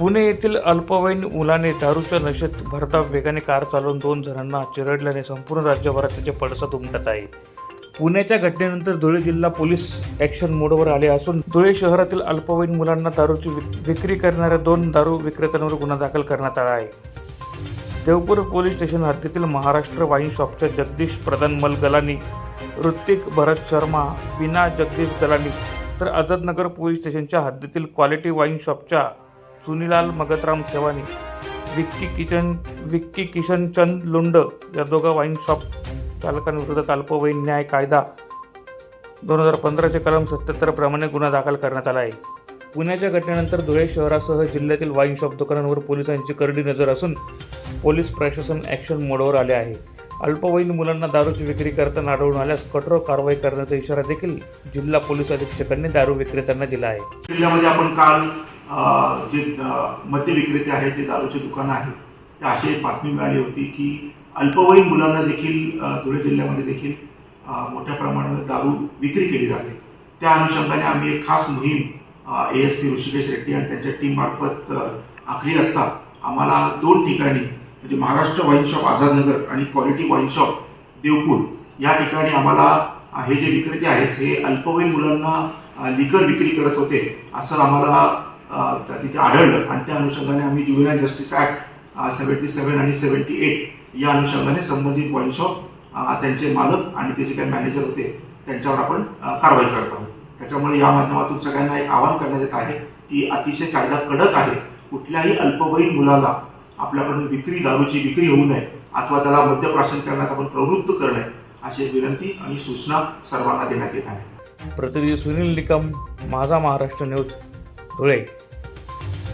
पुणे येथील अल्पवयीन मुलाने दारूच्या नशेत भरता वेगाने कार चालवून दोन जणांना चिरडल्याने संपूर्ण राज्यभरात त्याचे पडसाद उमटत आहे. पुण्याच्या घटनेनंतर धुळे जिल्हा पोलीस ॲक्शन मोडवर आले असून धुळे शहरातील अल्पवयीन मुलांना दारूची विक्री करणाऱ्या दोन दारू विक्रेत्यांवर गुन्हा दाखल करण्यात आला आहे. देवपूर पोलीस स्टेशन हद्दीतील महाराष्ट्र वाईन शॉपच्या जगदीश प्रधान मल गलानी भरत शर्मा विना जगदीश गलानी तर आझादनगर पोलीस स्टेशनच्या हद्दीतील क्वालिटी वाईन शॉपच्या सुनीलाल मगतराम सेवानी विक्की किचन विक्की किशनचंद लुंड या दोघा वाईन शॉप चालकांविरोधात अल्पवयीन न्याय कायदा दोन हजार पंधराचे कलम सत्याहत्तरप्रमाणे गुन्हा दाखल करण्यात आला आहे. पुण्याच्या घटनेनंतर धुळे शहरासह जिल्ह्यातील वाईन शॉप दुकानांवर पोलिसांची करडी नजर असून पोलीस प्रशासन ॲक्शन मोडवर आले आहे. अल्पवयीन मुलांना दारूची विक्री करताना आढळून आल्यास कठोर कारवाई करण्याचा इशारा देखील जिल्हा पोलीस अधीक्षकांनी दारू विक्रेत्यांना दिला आहे. जिल्ह्यामध्ये आपण काल जे मद्य विक्रेते आहेत जे दारूचे दुकानं आहेत ते अशी एक बातमी मिळाली होती की अल्पवयीन मुलांना देखील धुळे जिल्ह्यामध्ये देखील मोठ्या प्रमाणावर दारू विक्री केली जाते. त्या अनुषंगाने आम्ही एक खास मोहीम A S P Rishikesh Reddy आणि त्यांच्या टीममार्फत आखली असता आम्हाला दोन ठिकाणी म्हणजे महाराष्ट्र वाईन शॉप आझादनगर आणि क्वालिटी वाईन शॉप देवपूर या ठिकाणी आम्हाला हे जे विक्रेते आहेत हे अल्पवयीन मुलांना लिकर विक्री करत होते असं आम्हाला तिथे आढळलं. आणि त्या अनुषंगाने आम्ही junior justice act seventy seven आणि सेव्हन्टी एट या अनुषंगाने संबंधित वाईन शॉप त्यांचे मालक आणि त्याचे काही मॅनेजर होते त्यांच्यावर आपण कारवाई करत आहोत. त्याच्यामुळे या माध्यमातून सगळ्यांना एक आवाहन करण्यात येत आहे की अतिशय कायदा कडक आहे. कुठल्याही अल्पवयीन मुलाला आपल्याकडून विक्री दारूची विक्री होऊ नये अथवा त्याला मद्यप्राशन करण्यात आपण प्रवृत्त करणे अशी विनंती आणि सूचना सर्वांना देण्यात येत आहे. प्रतिनिधी सुनील निकम माझा महाराष्ट्र न्यूज. धुळे